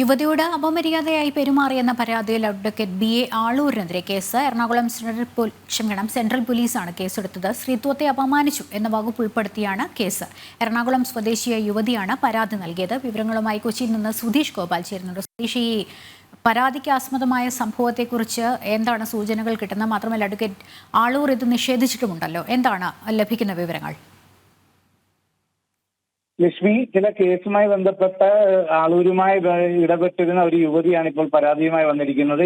യുവതിയോട് അപമര്യാദയായി പെരുമാറിയെന്ന പരാതിയിൽ അഡ്വക്കേറ്റ് ബി എ ആളൂരിനെതിരെ കേസ്. എറണാകുളം സെൻട്രൽ ക്ഷമിക്കണം സെൻട്രൽ പോലീസാണ് കേസെടുത്തത്. സ്ത്രീത്വത്തെ അപമാനിച്ചു എന്ന വകുപ്പ് ഉൾപ്പെടുത്തിയാണ് കേസ്. എറണാകുളം സ്വദേശിയായ യുവതിയാണ് പരാതി നൽകിയത്. വിവരങ്ങളുമായി കൊച്ചിയിൽ നിന്ന് സുധീഷ് ഗോപാൽ ചേരുന്നുണ്ട്. സുധീഷ് ഈ പരാതിക്ക് ആസ്പദമായ സംഭവത്തെക്കുറിച്ച് എന്താണ് സൂചനകൾ കിട്ടുന്നത്? മാത്രമല്ല അഡ്വക്കേറ്റ് ആളൂർ ഇത് നിഷേധിച്ചിട്ടുമുണ്ടല്ലോ. എന്താണ് ലഭിക്കുന്ന വിവരങ്ങൾ? ലക്ഷ്മി ചില കേസുമായി ബന്ധപ്പെട്ട ആളൂരുമായി ഇടപെട്ടിരുന്ന ഒരു യുവതിയാണ് ഇപ്പോൾ പരാതിയുമായി വന്നിരിക്കുന്നത്.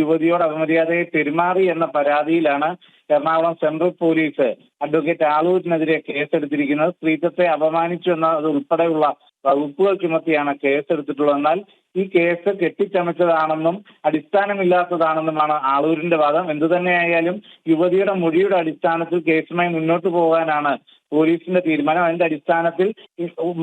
യുവതിയോട് അപമര്യാദയെ പെരുമാറി എന്ന പരാതിയിലാണ് എറണാകുളം സെൻട്രൽ പോലീസ് അഡ്വക്കേറ്റ് ആളൂരിനെതിരെ കേസെടുത്തിരിക്കുന്നത്. സ്ത്രീത്വത്തെ അപമാനിച്ചു എന്ന ഉൾപ്പെടെയുള്ള വകുപ്പുകൾ ചുമത്തിയാണ് കേസെടുത്തിട്ടുള്ളത് എന്നാൽ ഈ കേസ് കെട്ടിച്ചമച്ചതാണെന്നും അടിസ്ഥാനമില്ലാത്തതാണെന്നുമാണ് ആളൂരിന്റെ വാദം. എന്തു തന്നെയായാലും യുവതിയുടെ മൊഴിയുടെ അടിസ്ഥാനത്തിൽ കേസുമായി മുന്നോട്ട് പോകാനാണ് പോലീസിന്റെ തീരുമാനം. അതിന്റെ അടിസ്ഥാനത്തിൽ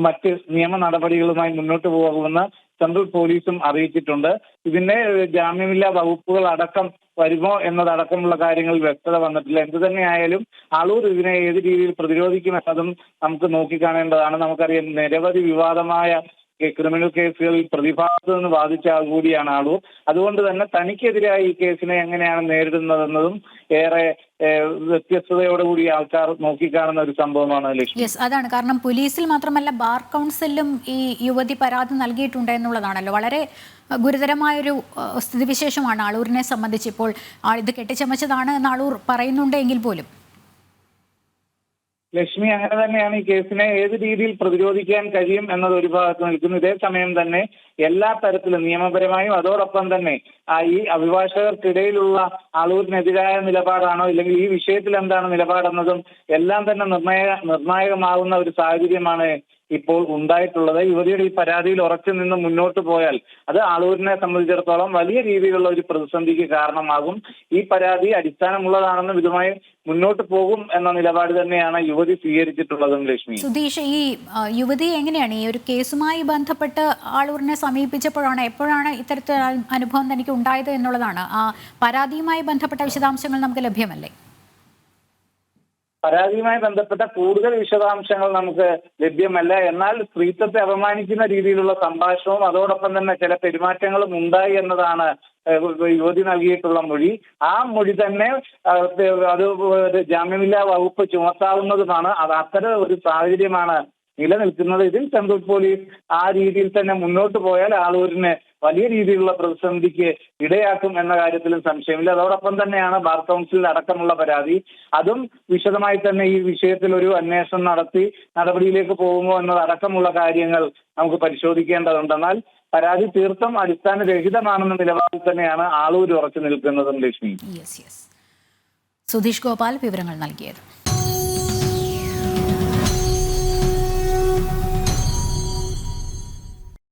മറ്റ് നിയമ നടപടികളുമായി മുന്നോട്ട് പോകുമെന്ന് സെൻട്രൽ പോലീസും അറിയിച്ചിട്ടുണ്ട്. ഇതിന്റെ ജാമ്യമില്ലാ വകുപ്പുകൾ അടക്കം വരുമോ എന്നതടക്കമുള്ള കാര്യങ്ങൾ വ്യക്തത വന്നിട്ടില്ല. എന്തു തന്നെയായാലും ആളൂർ ഇതിനെ ഏത് രീതിയിൽ പ്രതിരോധിക്കുമെന്നതും നമുക്ക് നോക്കിക്കാണേണ്ടതാണ്. നമുക്കറിയാം നിരവധി വിവാദമായ ക്രിമിനൽ കേസുകളിൽ പ്രതിഭാഗത്തു നിന്ന് വാദിച്ച ആൾ കൂടിയാണ് ആളൂർ. അതുകൊണ്ട് തന്നെ തനിക്കെതിരായി ഈ കേസിനെ എങ്ങനെയാണ് നേരിടുന്നതെന്നതും ഏറെ വ്യത്യസ്തതയോടുകൂടി ആൾക്കാർ നോക്കിക്കാണുന്ന ഒരു സംഭവമാണ് ലക്ഷ്മി. അതാണ്. കാരണം പോലീസിൽ മാത്രമല്ല ബാർ കൗൺസിലും ഈ യുവതി പരാതി നൽകിയിട്ടുണ്ട് എന്നുള്ളതാണല്ലോ. വളരെ ഗുരുതരമായൊരു സ്ഥിതിവിശേഷമാണ് ആളൂരിനെ സംബന്ധിച്ച് ഇപ്പോൾ ഇത് കെട്ടിച്ചമച്ചതാണ് എന്ന് ആളൂർ പറയുന്നുണ്ടെങ്കിൽ പോലും. ലക്ഷ്മി അങ്ങനെ തന്നെയാണ് ഈ കേസിനെ ഏത് രീതിയിൽ പ്രതിരോധിക്കാൻ കഴിയും എന്നത് ഒരു ഭാഗത്ത് നിൽക്കുന്നു. ഇതേ സമയം തന്നെ എല്ലാ തരത്തിലും നിയമപരമായും അതോടൊപ്പം തന്നെ ഈ അഭിഭാഷകർക്കിടയിലുള്ള അളൂരിനെതിരായ നിലപാടാണോ ഇല്ലെങ്കിൽ ഈ വിഷയത്തിൽ എന്താണ് നിലപാടെന്നതും എല്ലാം തന്നെ നിർണായക നിർണായകമാകുന്ന ഒരു സാഹചര്യമാണ് ഇപ്പോൾ ഉണ്ടായിട്ടുള്ളത്. യുവതിയുടെ ഈ പരാതിയിൽ ഉറച്ചു നിന്ന് മുന്നോട്ട് പോയാൽ അത് ആളൂരിനെ സംബന്ധിച്ചിടത്തോളം വലിയ രീതിയിലുള്ള ഒരു പ്രതിസന്ധിക്ക് കാരണമാകും. ഈ പരാതി അടിസ്ഥാനമുള്ളതാണെന്നും ഇതുമായി മുന്നോട്ട് പോകും എന്ന നിലപാട് തന്നെയാണ് യുവതി സ്വീകരിച്ചിട്ടുള്ളതും ലക്ഷ്മി. സുധീഷ് ഈ യുവതി എങ്ങനെയാണ്? ഈ ഒരു കേസുമായി ബന്ധപ്പെട്ട് ആളൂരിനെ സമീപിച്ചപ്പോഴാണ് എപ്പോഴാണ് ഇത്തരത്തിൽ അനുഭവം തനിക്ക് ഉണ്ടായത് എന്നുള്ളതാണ്. ആ പരാതിയുമായി ബന്ധപ്പെട്ട വിശദാംശങ്ങൾ നമുക്ക് ലഭ്യമല്ലേ? പരാതിയുമായി ബന്ധപ്പെട്ട കൂടുതൽ വിശദാംശങ്ങൾ നമുക്ക് ലഭ്യമല്ല. എന്നാൽ സ്ത്രീത്വത്തെ അപമാനിക്കുന്ന രീതിയിലുള്ള സംഭാഷണവും അതോടൊപ്പം തന്നെ ചില പെരുമാറ്റങ്ങളും ഉണ്ടായി എന്നതാണ് യുവതി നൽകിയിട്ടുള്ള മൊഴി. ആ മൊഴി തന്നെ അത് ജാമ്യമില്ലാ വകുപ്പ് ചുമത്താവുന്നതുമാണ്. അത് അത്തരം ഒരു സാഹചര്യമാണ് നിലനിൽക്കുന്നത് ഇതിൽ സെൻട്രൽ പോലീസ് ആ രീതിയിൽ തന്നെ മുന്നോട്ട് പോയാൽ ആളൂരിനെ വലിയ രീതിയിലുള്ള പ്രതിസന്ധിക്ക് ഇടയാക്കും എന്ന കാര്യത്തിലും സംശയമില്ല. അതോടൊപ്പം തന്നെയാണ് ബാർ കൗൺസിലിൽ അടക്കമുള്ള പരാതി. അതും വിശദമായി തന്നെ ഈ വിഷയത്തിൽ ഒരു അന്വേഷണം നടത്തി നടപടിയിലേക്ക് പോകുമോ എന്നത് അടക്കമുള്ള കാര്യങ്ങൾ നമുക്ക് പരിശോധിക്കേണ്ടതുണ്ട്. എന്നാൽ പരാതി തീർത്തും അടിസ്ഥാനരഹിതമാണെന്ന നിലപാടിൽ തന്നെയാണ് ആളൂർ ഉറച്ചു നിൽക്കുന്നതും ലക്ഷ്മി. സുധീഷ് ഗോപാൽ വിവരങ്ങൾ നൽകിയത്.